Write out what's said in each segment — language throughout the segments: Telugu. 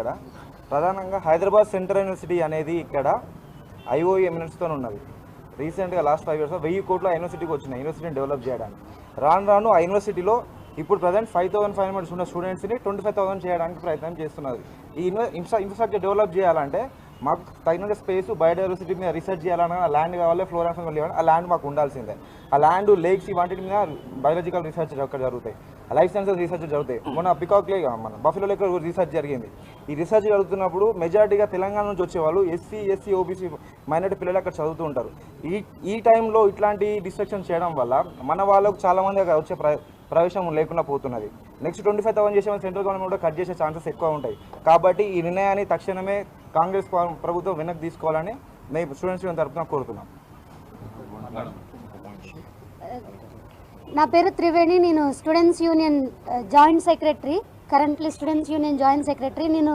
ఇక్కడ. ప్రధానంగా హైదరాబాద్ సెంట్రల్ యూనివర్సిటీ అనేది ఇక్కడ ఐఓఈ ఎమినెన్స్తో ఉన్నది. రీసెంట్గా లాస్ట్ ఫైవ్ ఇయర్స్లో వెయ్యి కోట్ల యూనివర్సిటీకి వచ్చిన యూనివర్సిటీని డెవలప్ చేయడానికి. రాను రాను ఆ యూనివర్సిటీలో ఇప్పుడు present five thousand five hundreds ఉన్న స్టూడెంట్స్ని ట్వంటీ ఫైవ్ థౌసండ్ చేయడానికి ప్రయత్నం చేస్తున్నది ఈ ఇన్ఫ్రా ఇన్ఫ్రాస్ట్రక్చర్ డెవలప్ చేయాలంటే మాకు తగిన స్పేస్ బయోడైవర్సిటీ మీద రీసెర్చ్ చేయాలన్నా ఆ ల్యాండ్ కావాలి ఫ్లోరాన్స్ కావాలి ఆ ల్యాండ్ మాకు ఉండాల్సిందే. ఆ ల్యాండ్ లేక్స్ ఇవాంటి మీద బయాలజికల్ రీసెర్చ్ అక్కడ జరుగుతాయి. లైఫ్ సైన్సెస్ రీసెర్చ్ జరుగుతాయి. మన పికాక్లే మన బఫిలో లేక్ రీసెర్చ్ జరిగింది. ఈ రీసెర్చ్ జరుగుతున్నప్పుడు మెజారిటీగా తెలంగాణ నుంచి వచ్చేవాళ్ళు ఎస్సీ ఎస్సీ ఓబీసీ మైనార్టీ పిల్లలు అక్కడ చదువుతూ ఉంటారు. ఈ ఈ టైంలో ఇట్లాంటి డిస్ట్రక్షన్ చేయడం వల్ల మన వాళ్ళకు చాలామంది అక్కడ వచ్చే ప్ర ప్రవేశం లేకుండా పోతున్నది. నెక్స్ట్ ట్వంటీ ఫైవ్ థౌసండ్ చేసే సెంట్రల్ గవర్నమెంట్ కూడా కట్ చేసే ఛాన్సెస్ ఎక్కువ ఉంటాయి. కాబట్టి ఈ నిర్ణయాన్ని తక్షణమే కాంగ్రెస్ ప్రభుత్వం వెనక్కి తీసుకోవాలని మేము స్టూడెంట్స్ యూనియన్ తరఫున కోరుతున్నాం. నా పేరు త్రివేణి నేను students union joint secretary currently students union joint secretary నేను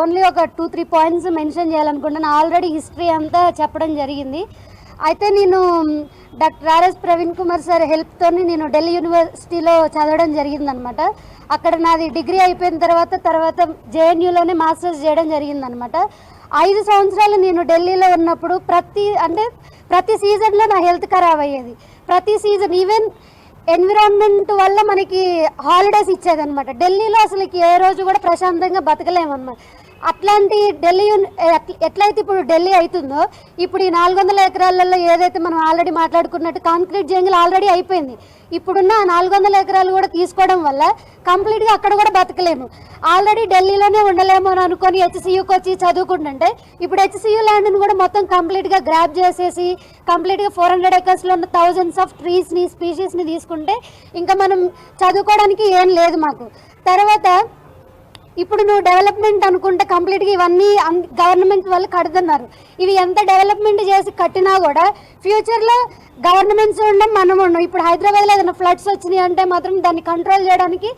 ఓన్లీ ఒక టూ త్రీ పాయింట్స్ మెన్షన్ చేయాలనుకుంటున్నాను ఆల్రెడీ హిస్టరీ అంతా చెప్పడం జరిగింది. అయితే నేను doctor R S Praveen Kumar sir హెల్ప్తో నేను ఢిల్లీ యూనివర్సిటీలో చదవడం జరిగిందనమాట. అక్కడ నాది డిగ్రీ అయిపోయిన తర్వాత తర్వాత జేఎన్యూలోనే మాస్టర్స్ చేయడం జరిగిందనమాట. ఐదు సంవత్సరాలు నేను ఢిల్లీలో ఉన్నప్పుడు ప్రతి అంటే ప్రతి సీజన్లో నా హెల్త్ ఖరాబ్ అయ్యేది. ప్రతి సీజన్ ఈవెన్ ఎన్విరాన్మెంట్ వల్ల మనకి హాలిడేస్ ఇచ్చేదనమాట. ఢిల్లీలో అసలు ఏ రోజు కూడా ప్రశాంతంగా బతకలేమన్నమాట. అట్లాంటి ఢిల్లీ ఎట్లయితే ఇప్పుడు ఢిల్లీ అవుతుందో ఇప్పుడు ఈ నాలుగు వందల ఎకరాలలో ఏదైతే మనం ఆల్రెడీ మాట్లాడుకున్నట్టు కాంక్రీట్ జంగిల్ ఆల్రెడీ అయిపోయింది. ఇప్పుడున్న నాలుగు వందల ఎకరాలు కూడా తీసుకోవడం వల్ల కంప్లీట్గా అక్కడ కూడా బతకలేము. ఆల్రెడీ ఢిల్లీలోనే ఉండలేము అని అనుకొని హెచ్సియుకి వచ్చి చదువుకుంటుంటే ఇప్పుడు హెచ్సియు ల్యాండ్ని కూడా మొత్తం కంప్లీట్గా గ్రాప్ చేసేసి కంప్లీట్గా ఫోర్ హండ్రెడ్ ఎకర్స్లో ఉన్న థౌజండ్స్ ఆఫ్ ట్రీస్ని స్పీషీస్ని తీసుకుంటే ఇంకా మనం చదువుకోవడానికి ఏం లేదు మాకు. తర్వాత ఇప్పుడు నువ్వు డెవలప్మెంట్ అనుకుంటే కంప్లీట్గా ఇవన్నీ గవర్నమెంట్ వాళ్ళు కడుతున్నారు. ఇవి ఎంత డెవలప్మెంట్ చేసి కట్టినా కూడా ఫ్యూచర్లో గవర్నమెంట్స్ ఉండడం మనం ఉండం ఇప్పుడు హైదరాబాద్లో ఏదైనా ఫ్లడ్స్ వచ్చినాయి అంటే మాత్రం దాన్ని కంట్రోల్ చేయడానికి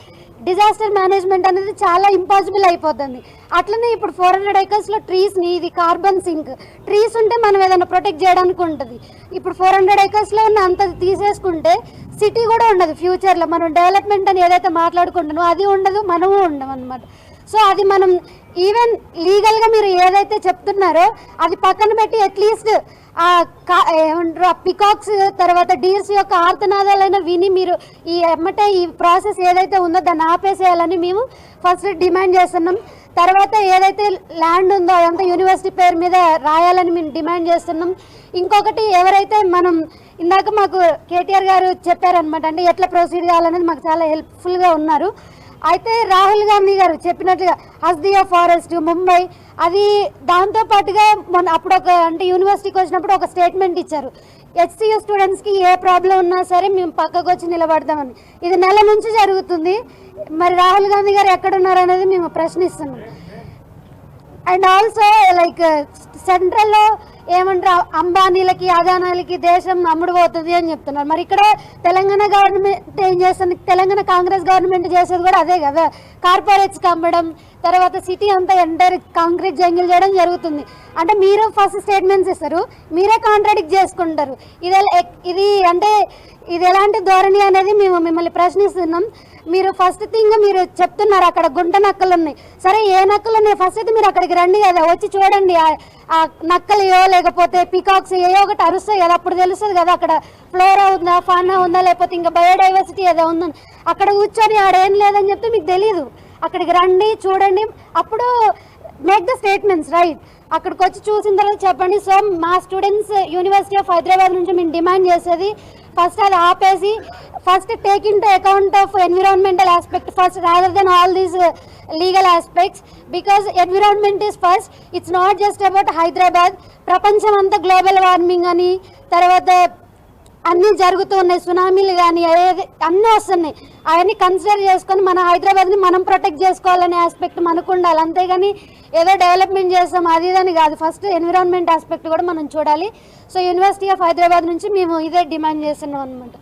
డిజాస్టర్ మేనేజ్మెంట్ అనేది చాలా ఇంపాసిబుల్ అయిపోతుంది. అట్లనే ఇప్పుడు ఫోర్ హండ్రెడ్ ఏకర్స్లో ట్రీస్ని ఇది కార్బన్ సింక్ ట్రీస్ ఉంటే మనం ఏదైనా ప్రొటెక్ట్ చేయడానికి ఉంటుంది. ఇప్పుడు ఫోర్ హండ్రెడ్ ఏకర్స్లో ఉన్న అంత తీసేసుకుంటే సిటీ కూడా ఉండదు ఫ్యూచర్లో మనం డెవలప్మెంట్ అని ఏదైతే మాట్లాడుకుంటున్నామో అది ఉండదు మనము ఉండం అనమాట సో అది మనం ఈవెన్ లీగల్గా మీరు ఏదైతే చెప్తున్నారో అది పక్కన పెట్టి అట్లీస్ట్ ఆ కా- ఏమంటారు ఆ పికాక్స్ తర్వాత డీర్స్ యొక్క ఆర్తనాదాలైనా విని మీరు ఈ ఎమ్మటే ఈ ప్రాసెస్ ఏదైతే ఉందో దాన్ని ఆపేసేయాలని మేము ఫస్ట్ డిమాండ్ చేస్తున్నాం. తర్వాత ఏదైతే ల్యాండ్ ఉందో అదంతా యూనివర్సిటీ పేరు మీద రాయాలని మేము డిమాండ్ చేస్తున్నాం. ఇంకొకటి ఎవరైతే మనం ఇందాక మాకు కేటీఆర్ గారు చెప్పారనమాట అంటే ఎట్లా ప్రొసీడ్ కావాలనేది మాకు చాలా హెల్ప్ఫుల్గా ఉన్నారు. అయితే రాహుల్ గాంధీ గారు చెప్పినట్లుగా హస్దియా ఫారెస్ట్ ముంబై అది దాంతో పాటుగా మన అప్పుడు ఒక అంటే యూనివర్సిటీకి వచ్చినప్పుడు ఒక స్టేట్మెంట్ ఇచ్చారు. హెచ్సియు స్టూడెంట్స్కి ఏ ప్రాబ్లం ఉన్నా సరే మేము పక్కకు వచ్చి నిలబడతామని ఇది నెల నుంచి జరుగుతుంది. మరి రాహుల్ గాంధీ గారు ఎక్కడున్నారు అనేది మేము ప్రశ్నిస్తున్నాం. అండ్ ఆల్సో లైక్ సెంట్రల్లో ఏమంటారు? అంబానీలకి అదానాలకి దేశం నమ్ముడుపోతుంది అని చెప్తున్నారు. మరి ఇక్కడ తెలంగాణ గవర్నమెంట్ ఏం చేస్తుంది? తెలంగాణ కాంగ్రెస్ గవర్నమెంట్ చేసేది కూడా అదే కదా. కార్పొరేట్స్కి అమ్మడం తర్వాత సిటీ అంతా ఎంటైర్ కాంక్రీట్ జంగిల్ చేయడం జరుగుతుంది. అంటే మీరు ఫస్ట్ స్టేట్మెంట్స్ ఇస్తారు. మీరే కాంట్రాడిక్ట్ చేసుకుంటారు. ఇది ఇది అంటే ఇది ఎలాంటి ధోరణి అనేది మేము మిమ్మల్ని ప్రశ్నిస్తున్నాం. మీరు ఫస్ట్ థింగ్ మీరు చెప్తున్నారు. అక్కడ గుంట నక్కలు ఉన్నాయి సరే ఏ నక్కలు ఉన్నాయి ఫస్ట్ అయితే మీరు అక్కడికి రండి కదా. వచ్చి చూడండి. ఆ- ఆ నక్కలు లేకపోతే పికాక్స్ ఏ ఒకటి అరుస్తాయి కదా అప్పుడు తెలుస్తుంది కదా అక్కడ ఫ్లోరా ఉందా ఫానా ఉందా లేకపోతే ఇంకా బయోడైవర్సిటీ ఏదో ఉందని అక్కడ కూర్చొని ఆడేం లేదని చెప్తే మీకు తెలియదు అక్కడికి రండి చూడండి. అప్పుడు మేక్ ద స్టేట్మెంట్స్ రైట్ అక్కడికి వచ్చి చూసిన తర్వాత చెప్పండి. సో మా స్టూడెంట్స్ యూనివర్సిటీ ఆఫ్ హైదరాబాద్ నుంచి మేము డిమాండ్ చేసేది ఫస్ట్ అది ఆపేసి first take into account of environmental aspect first rather than all these legal aspects because environment is first it's not just about Hyderabad ప్రపంచం అంతా గ్లోబల్ వార్మింగ్ అని తర్వాత అన్నీ జరుగుతూ ఉన్నాయి. సునామీలు కానీ ఏది అన్నీ వస్తున్నాయి. అవన్నీ కన్సిడర్ చేసుకొని మన హైదరాబాద్ని మనం ప్రొటెక్ట్ చేసుకోవాలనే ఆస్పెక్ట్ మనకు ఉండాలి. అంతేగాని ఏదో డెవలప్మెంట్ చేస్తాం అది ఇదని కాదు. ఫస్ట్ ఎన్విరాన్మెంట్ ఆస్పెక్ట్ కూడా మనం చూడాలి. సో యూనివర్సిటీ ఆఫ్ హైదరాబాద్ నుంచి మేము ఇదే డిమాండ్ చేస్తున్నాం అనమాట